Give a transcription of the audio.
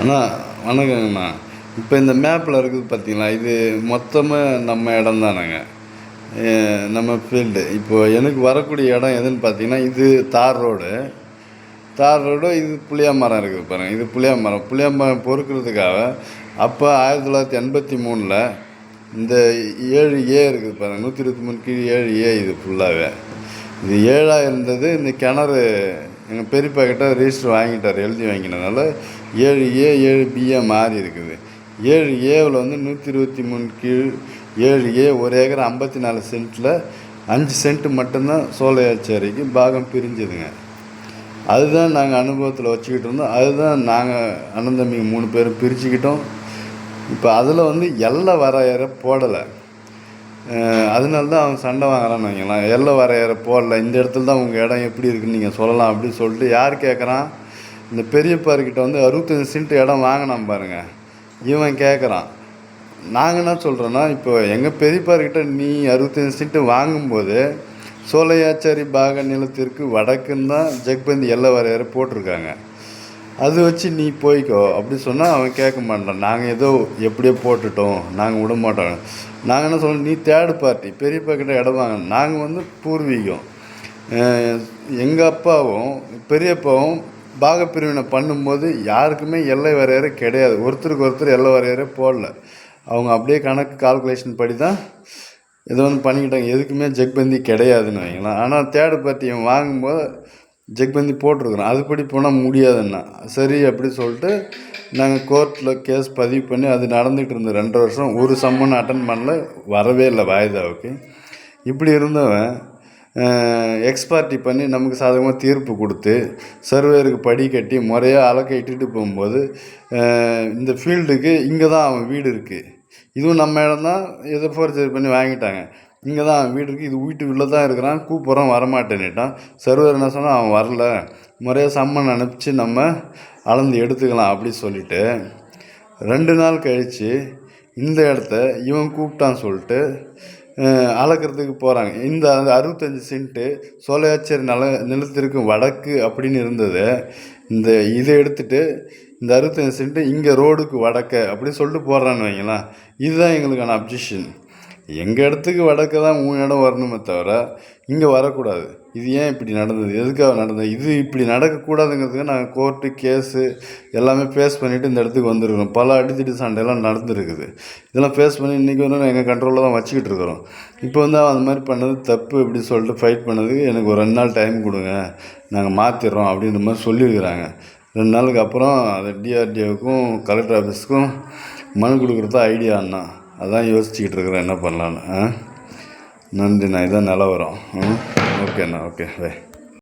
அண்ணா வணக்கங்கண்ணா. இப்போ இந்த மேப்பில் இருக்குது பார்த்தீங்களா இது மொத்தமாக நம்ம இடம் தானேங்க. நம்ம ஃபீல்டு இப்போது எனக்கு வரக்கூடிய இடம் எதுன்னு பார்த்தீங்கன்னா இது தார் ரோடு. தார் ரோடு இது புளியா மரம் இருக்குது பாருங்கள் இது புளியா மரம் புளியா மரம் பொறுக்கிறதுக்காக அப்போ ஆயிரத்தி தொள்ளாயிரத்தி எண்பத்தி மூணில் இந்த ஏழு ஏ இருக்குது பாருங்கள் நூற்றி இருபத்தி மூணு கீழ் ஏழு ஏ இது ஃபுல்லாகவே இது ஏழாக இருந்தது இந்த கிணறு எங்கள் பெரியப்பா கிட்ட ரெஜிஸ்டர் வாங்கிட்டார் எழுதி வாங்கினதுனால ஏழு ஏ ஏழு பிஏ மாறி இருக்குது. ஏழு ஏவில் வந்து நூற்றி இருபத்தி மூணு கீழ் ஏழு ஏ ஒரு ஏக்கர் ஐம்பத்தி நாலு சென்ட்டில் அஞ்சு சென்ட்டு மட்டும்தான் சோலையாச்சேரிக்கு பாகம் பிரிஞ்சுதுங்க. அதுதான் நாங்கள் அனுபவத்தில் வச்சுக்கிட்டு இருந்தோம். அதுதான் நாங்கள் அண்ணன் தம்பிங்க மூணு பேரும் பிரிச்சுக்கிட்டோம். இப்போ அதில் வந்து எல்லாம் வர போடலை. அதனால தான் அவன் சண்டை வாங்குறான்னு வைங்களேன். எல்லை வரையறை போடல. இந்த இடத்துல தான் உங்கள் இடம் எப்படி இருக்குன்னு நீங்கள் சொல்லலாம் அப்படின்னு சொல்லிட்டு யார் கேட்குறான் இந்த பெரியப்பாருக்கிட்ட வந்து அறுபத்தஞ்சு சென்ட் இடம் வாங்கினான் பாருங்கள் இவன் கேட்குறான் நாங்கள் என்ன சொல்கிறோன்னா இப்போ எங்கள் பெரியப்பாருக்கிட்ட நீ அறுபத்தஞ்சு சென்ட்டு வாங்கும்போது சோலையாச்சாரி பாக நிலத்திற்கு வடக்குன்னு தான் ஜக்பந்தி எல்லை வரையறை போட்டிருக்காங்க. அது வச்சு நீ போய்க்கோ. அப்படி சொன்னால் அவன் கேட்க மாட்டான். நாங்கள் ஏதோ எப்படியோ போட்டுட்டோம். நாங்கள் விட மாட்டோம். நாங்கள் என்ன சொல்கிறோம் நீ தேர்டு பார்ட்டி. பெரியப்பா கிட்ட இடம் வாங்க நாங்கள் வந்து பூர்வீகம். எங்கள் அப்பாவும் பெரியப்பாவும் பாகப்பிரிவினை பண்ணும்போது யாருக்குமே எல்லை வரையறை கிடையாது. ஒருத்தருக்கு ஒருத்தர் எல்லை வரையறை போடல. அவங்க அப்படியே கணக்கு கால்குலேஷன் படி தான் இதை வந்து பண்ணிக்கிட்டாங்க. எதுக்குமே ஜெக்பந்தி கிடையாதுன்னு வைங்களேன். ஆனால் தேர்டு பார்ட்டி வாங்கும்போது ஜெக்பந்தி போட்டிருக்குறோம். அதுபடி போனால் முடியாதுன்னா. சரி அப்படி சொல்லிட்டு நாங்கள் கோர்ட்டில் கேஸ் பதிவு பண்ணி அது நடந்துகிட்டு இருந்த ரெண்டு வருஷம் ஒரு சம்மன் அட்டன் பண்ணல. வரவே இல்லை வாய்தாவுக்கு. இப்படி இருந்தவன் எக்ஸ்பார்ட்டி பண்ணி நமக்கு சாதகமாக தீர்ப்பு கொடுத்து சர்வேருக்கு படி கட்டி முறையாக அலக்க இட்டுட்டு போகும்போது இந்த ஃபீல்டுக்கு இங்கே தான் அவன் வீடு இருக்குது இதுவும் நம்ம இடம் தான் எதை ஃபோர்ஜரி பண்ணி வாங்கிட்டாங்க. இங்கே தான் வீட்டுக்கு வீடு இருக்குது இது தான் இருக்கிறான் கூப்பிட்றோம் வரமாட்டேன்னுட்டான். சர்வர் என்ன சொன்னால் அவன் வரல. முறையாக சம்மன் அனுப்பிச்சு நம்ம அளந்து எடுத்துக்கலாம் அப்படி சொல்லிவிட்டு ரெண்டு நாள் கழித்து இந்த இடத்த இவன் கூப்பிட்டான்னு சொல்லிட்டு அளக்கிறதுக்கு போகிறாங்க இந்த அந்த அறுபத்தஞ்சி சென்ட்டு சோலையாச்சேரி நல நிலத்திற்கு வடக்கு அப்படின்னு இருந்தது. இந்த இதை எடுத்துகிட்டு இந்த அறுபத்தஞ்சி சென்ட்டு இங்கே ரோடுக்கு வடக்க அப்படின்னு சொல்லிட்டு போடுறான்னு வைங்களேன். இதுதான் எங்களுக்கான அப்ஜெக்ஷன் எங்கள் இடத்துக்கு வடக்க தான் மூணு இடம் வரணுமே தவிர இங்கே வரக்கூடாது. இது ஏன் இப்படி நடந்தது? எதுக்காக நடந்தது? இது இப்படி நடக்கக்கூடாதுங்கிறதுக்கு நாங்கள் கோர்ட்டு கேஸு எல்லாமே ஃபேஸ் பண்ணிவிட்டு இந்த இடத்துக்கு வந்துருக்கிறோம். பல அடித்தடி சண்டையெல்லாம் நடந்துருக்குது. இதெல்லாம் ஃபேஸ் பண்ணி இன்றைக்கி வந்து எங்கள் கண்ட்ரோலில் தான் வச்சுக்கிட்டு இருக்கிறோம். இப்போ வந்து அந்த மாதிரி பண்ணது தப்பு இப்படி சொல்லிட்டு ஃபைட் பண்ணதுக்கு எனக்கு ஒரு ரெண்டு நாள் டைம் கொடுங்க. நாங்கள் மாற்றிடுறோம் அப்படின்ற மாதிரி சொல்லியிருக்கிறாங்க. ரெண்டு நாளுக்கு அப்புறம் அதை டிஆர்டிஓவுக்கும் கலெக்டர் ஆஃபீஸுக்கும் மனு கொடுக்குறது ஐடியா அண்ணா. அதான் யோசிச்சுக்கிட்டு இருக்கிறேன் என்ன பண்ணலான்னு நன்றிண்ணா இதான் நிலவரம். ஓகேண்ணா ஓகே பை